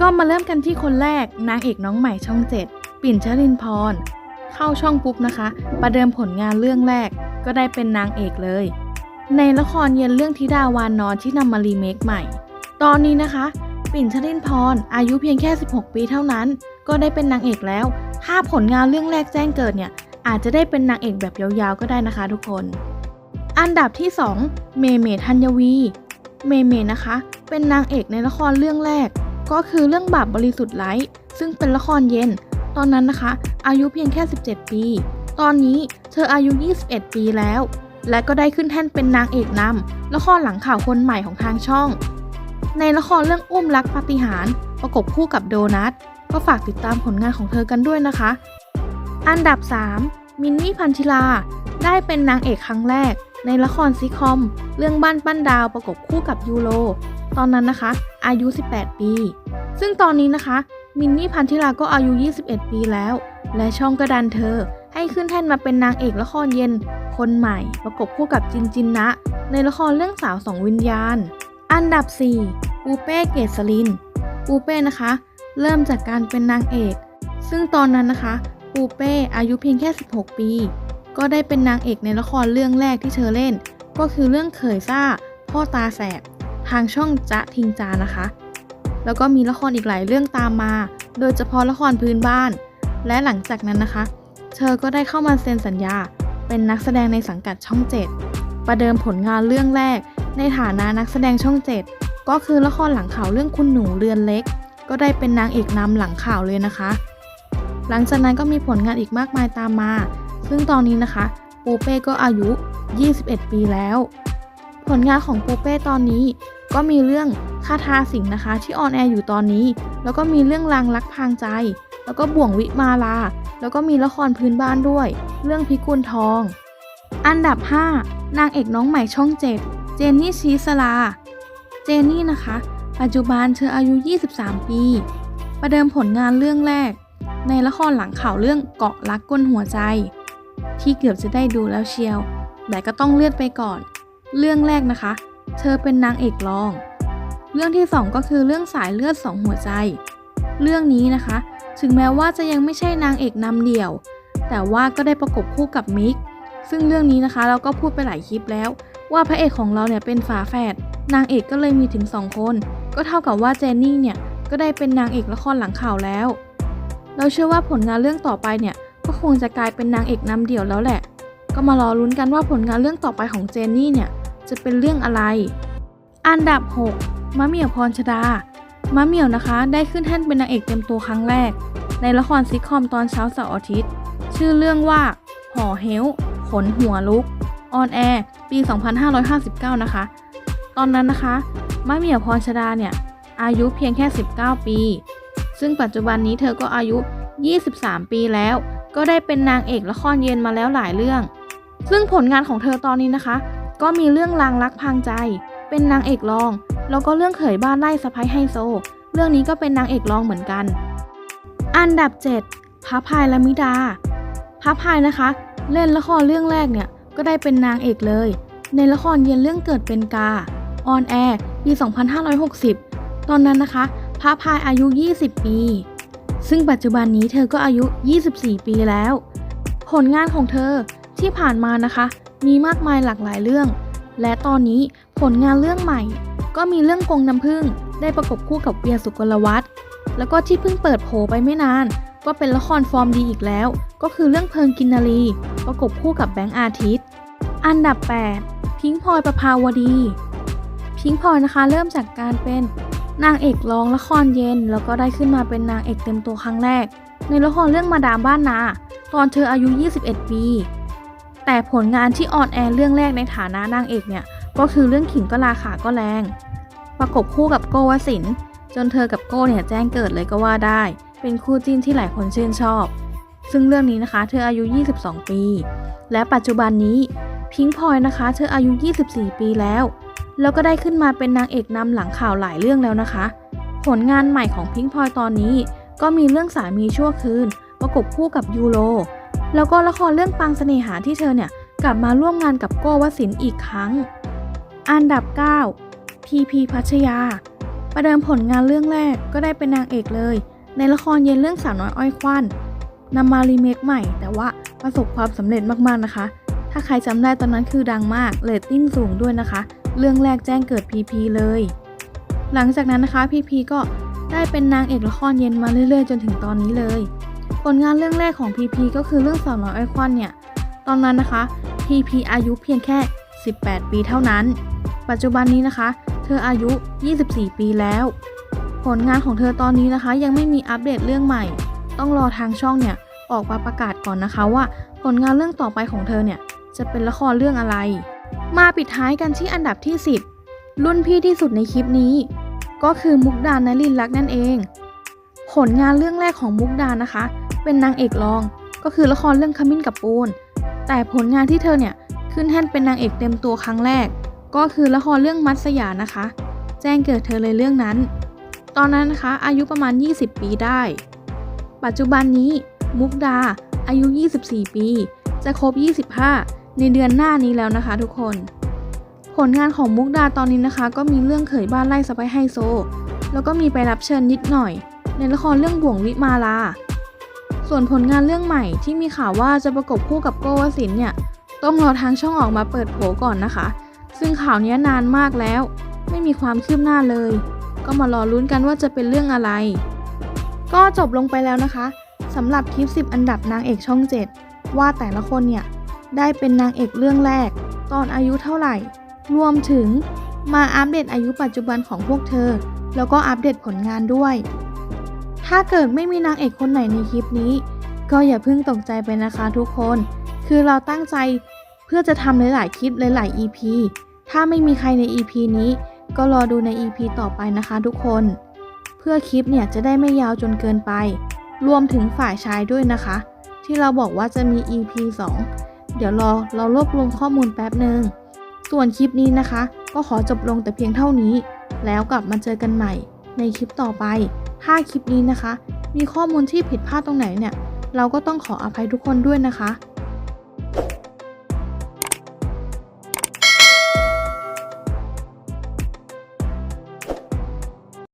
ก็มาเริ่มกันที่คนแรกนางเอกน้องใหม่ช่องเจ็ดปิ่นชลินพร เข้าช่องปุ๊บนะคะ ประเดิมผลงานเรื่องแรกก็ได้เป็นนางเอกเลย ในละครเย็นเรื่องธิดาวานนอนที่นำมารีเมคใหม่ ตอนนี้นะคะ ปิ่นชลินพรอายุเพียงแค่ 16 ปีเท่านั้น ก็ได้เป็นนางเอกแล้ว ถ้าผลงานเรื่องแรกแจ้งเกิดเนี่ย อาจจะได้เป็นนางเอกแบบยาวๆก็ได้นะคะทุกคน อันดับที่ 2 เมเมธัญวี เมเมนะคะ เป็นนางเอกในละครเรื่องแรก ก็คือเรื่องบาปบริสุทธิ์ไร้ซึ่งเป็นละครเย็น ตอนนั้นนะคะ อายุเพียงแค่ 17 ปี ตอนนี้เธออายุ 21 ปีแล้ว และก็ได้ขึ้นแท่นเป็นนางเอกนำละครหลังข่าวคนใหม่ของทางช่อง ในละครเรื่องอุ้มรักปาฏิหาริย์ประกบคู่กับโดนัทก็ฝากติดตามผลงานของเธอกันด้วยนะคะ อันดับ 3 มินนี่พันธิลา ได้เป็นนางเอกครั้งแรก ในละครซีคอม เรื่องบ้านปั้นดาวประกบคู่กับยูโร ตอนนั้นนะคะ อายุ 18 ปี ซึ่งตอนนี้นะคะ มินนี่พันธิลาก็อายุ 21 ปีแล้ว และช่องก็ดันเธอ ให้ขึ้นแท่นมาเป็นนางเอกละครเย็น คนใหม่ประกบคู่กับจินจินนะ ในละครเรื่องสาวสองวิญญาณ อันดับ 4 ปูเป้เกษลิน ปูเป้นะคะ เริ่มจากการเป็นนางเอก ซึ่งตอนนั้นนะคะ ปูเป้อายุเพียงแค่ 16 ปี ก็ได้เป็นนางเอกในละครเรื่องแรกที่เธอเล่น ก็คือเรื่องเขยซ่าพ่อตาแสบ ทางช่องจะทิงจานะคะ แล้วก็มีละครอีกหลายเรื่องตามมา โดยเฉพาะละครพื้นบ้าน และหลังจากนั้นนะคะ เธอก็ได้เข้ามาเซ็นสัญญา เป็นนักแสดงในสังกัดช่อง 7 ประเดิมผลงานเรื่องแรก ในฐานะนักแสดงช่อง 7 ก็คือละครหลังข่าวเรื่องคุณหนูเรือนเล็ก ก็ได้เป็นนางเอกนำหลังข่าวเลยนะคะ หลังจากนั้นก็มีผลงานอีกมากมายตามมา ซึ่งตอนนี้นะคะปูเป้ก็อายุ 21 ปีแล้ว ผลงานของปูเป้ตอนนี้ ก็มีเรื่องคาทาสิงห์นะคะ ที่ออนแอร์อยู่ตอนนี้ แล้วก็มีเรื่องรางรักพางใจ แล้วก็บ่วงวิมาลา แล้วก็มีละครพื้นบ้านด้วย เรื่องพิกุลทอง อันดับ 5 นางเอกน้องใหม่ช่อง7เจนนี่ชีสลา เจนนี่นะคะ ปัจจุบันเธออายุ 23 ปี ประเดิมผลงานเรื่องแรก ในละครหลังข่าวเรื่องเกาะรักก้นหัวใจ ที่เกือบจะได้ดูแล้วเชียว แต่ก็ต้องเลื่อนไปก่อน เรื่องแรกนะคะ เธอเป็นนางเอกรอง เรื่องที่ 2 ก็คือเรื่องสายเลือดสองหัวใจ เรื่องนี้นะคะ ถึงแม้ว่าจะยังไม่ใช่นางเอกนำเดี่ยว แต่ว่าก็ได้ประกบคู่กับมิก ซึ่งเรื่องนี้นะคะเราก็พูดไปหลายคลิปแล้ว ว่าพระเอกของเราเนี่ยเป็นฝาแฝด นางเอกก็เลยมีถึง 2 คน ก็เท่ากับว่าเจนนี่เนี่ยก็ได้เป็นนางเอกละครหลังข่าวแล้ว เราเชื่อว่าผลงานเรื่องต่อไปเนี่ยก็คงจะกลายเป็นนางเอกนำเดี่ยวแล้วแหละ ก็มารอลุ้นกันว่าผลงานเรื่องต่อไปของเจนนี่เนี่ย จะเป็นเรื่องอะไร อันดับ 6มะเหมี่ยวพรชดามะเหมี่ยวนะคะ ได้ขึ้นแท่นเป็นนางเอกเต็มตัวครั้งแรก ในละครซิทคอมตอนเช้าเสาร์อาทิตย์ ชื่อเรื่องว่าห่อเฮลขนหัวลุกออนแอร์ปี 2559 นะคะ ตอนนั้นนะคะมะเหมี่ยวพรชดาเนี่ย อายุเพียงแค่ 19 ปี ซึ่งปัจจุบันนี้เธอก็อายุ 23 ปีแล้ว ก็ได้เป็นนางเอกละครเย็นมาแล้วหลายเรื่อง ซึ่งผลงานของเธอตอนนี้นะคะ ก็มีเรื่องลางรักพรางใจ เป็นนางเอกรอง แล้วก็เรื่องเขยบ้านไร่สะพ้ายไฮโซ เรื่องนี้ก็เป็นนางเอกรองเหมือนกัน อันดับ 7พระพายละมิดาพระพายนะคะ เล่นละครเรื่องแรกเนี่ยก็ได้เป็นนางเอกเลย ในละครเย็นเรื่องเกิดเป็นกาออนแอร์ปี 2560 ตอนนั้นนะคะพระพายอายุ 20 ปี ซึ่งปัจจุบันนี้เธอก็อายุ 24 ปีแล้ว ผลงานของเธอที่ผ่านมานะคะ มีมากมายหลากหลายเรื่อง และตอนนี้ผลงานเรื่องใหม่ ก็มีเรื่องกงน้ำผึ้งได้ประกบคู่กับเวียสุกลวัฒน์แล้วก็ที่เพิ่งเปิดโผไปไม่นาน ก็เป็นละครฟอร์มดีอีกแล้ว ก็คือเรื่องเพลิงกินนารีประกบคู่กับแบงค์อาทิตย์ อันดับ 8 พิงพลอยประภาวดี พิงพลอยนะคะเริ่มจากการเป็นนางเอกร้องละครเย็น แล้วก็ได้ขึ้นมาเป็นนางเอกเต็มตัวครั้งแรก ในละครเรื่องมาดามบ้านนา ตอนเธออายุ 21 ปี แต่ผลงานที่ออนแอร์เรื่องแรกในฐานะนางเอกเนี่ย ก็คือเรื่องขิงก็ราขาก็แรง ประกบคู่กับโกวสินทร์จนเธอกับโก้เนี่ยแจ้งเกิดเลยก็ว่าได้ เป็นคู่จิ้นที่หลายคนชื่นชอบ ซึ่งเรื่องนี้นะคะ เธออายุ 22 ปี และปัจจุบันนี้พิงค์พลอยนะคะ เธออายุ 24 ปีแล้ว แล้วก็ได้ขึ้นมาเป็นนางเอกนำหลังข่าวหลายเรื่องแล้วนะคะ ผลงานใหม่ของพิงค์พลอยตอนนี้ ก็มีเรื่องสามีชั่วคืน ประกบคู่กับยูโร แล้วก็ละครเรื่องปังเสน่หาที่เธอเนี่ยกลับมาร่วมงานกับโก้วสินทร์อีกครั้ง อันดับ 9 พีพีพัชยา ประเดิมผลงานเรื่องแรกก็ได้เป็นนางเอกเลย ในละครเย็นเรื่องสาวน้อยอ้อยควันนำมารีเมคใหม่ แต่ว่าประสบความสำเร็จมากๆนะคะ ถ้าใครจำได้ตอนนั้นคือดังมากเรตติ้งสูงด้วยนะคะ เรื่องแรกแจ้งเกิดพีพีเลย หลังจากนั้นนะคะพีพีก็ได้เป็นนางเอกละครเย็นมาเรื่อยๆ จนถึงตอนนี้เลย ลงานเรื่องแรกของพีพีก็คือเรื่องสาวน้อยอ้อควันเนี่ย ตอนนั้นนะคะพีพีอายุเพียงแค่ 18 ปีเท่านั้น ปัจจุบันนี้นะคะ เธออายุ 24 ปีแล้ว ผลงานของเธอตอนนี้นะคะ ยังไม่มีอัปเดตเรื่องใหม่ ต้องรอทางช่องเนี่ยออกมาประกาศก่อนนะคะว่า ผลงานเรื่องต่อไปของเธอเนี่ยจะเป็นละครเรื่องอะไร มาปิดท้ายกันที่อันดับที่ 10 รุ่นพี่ที่สุดในคลิปนี้ ก็คือมุกดานลินลักษณ์นั่นเอง ผลงานเรื่องแรกของมุกดานะคะ เป็นนางเอกรอง ก็คือละครเรื่องขมิ้นกับปูน แต่ผลงานที่เธอเนี่ยขึ้นแท่นเป็นนางเอกเต็มตัวครั้งแรก ก็คือละครเรื่องมัตสยานะคะ แจ้งเกิดเธอเลยเรื่องนั้น ตอนนั้นนะคะอายุประมาณ 20 ปีได้ ปัจจุบันนี้มุกดาอายุ 24 ปี จะครบ 25 ในเดือนหน้านี้แล้วนะคะทุกคน ผลงานของมุกดาตอนนี้นะคะ ก็มีเรื่องเขยบ้านไล่สไปไฮโซ แล้วก็มีไปรับเชิญนิดหน่อย ในละครเรื่องบ่วงวิมาลา ส่วนผลงานเรื่องใหม่ที่มีข่าวว่าจะประกบคู่กับโกวสินเนี่ย ต้องรอทางช่องออกมาเปิดโผก่อนนะคะ ซึ่งข่าวนี้นานมากแล้ว ไม่มีความคืบหน้าเลย ก็มารอลุ้นกันว่าจะเป็นเรื่องอะไร ก็จบลงไปแล้วนะคะสำหรับคลิป 10 อันดับนางเอกช่อง 7 ว่าแต่ละคนเนี่ย ได้เป็นนางเอกเรื่องแรก ตอนอายุเท่าไหร่ รวมถึงมาอัปเดตอายุปัจจุบันของพวกเธอ แล้วก็อัปเดตผลงานด้วย ถ้าเกิดไม่มีนางเอกคนไหนในคลิปนี้ ก็อย่าเพิ่งตกใจไปนะคะทุกคน คือเราตั้งใจเพื่อจะทำหลาย ๆ คลิปหลาย ๆ EP ถ้าไม่มีใครใน EP นี้ ก็รอดูใน EP ต่อไปนะคะทุกคน เพื่อคลิปเนี่ยจะได้ไม่ยาวจนเกินไป รวมถึงฝ่ายชายด้วยนะคะ ที่เราบอกว่าจะมี EP 2 เดี๋ยวรอเรารวบรวมข้อมูลแป๊บหนึ่งส่วนคลิปนี้นะคะ ก็ขอจบลงแต่เพียงเท่านี้ แล้วกลับมาเจอกันใหม่ ในคลิปต่อไป ถ้าคลิปนี้นะคะ มีข้อมูลที่ผิดพลาดตรงไหนเนี่ย เราก็ต้องขออภัยทุกคนด้วยนะคะ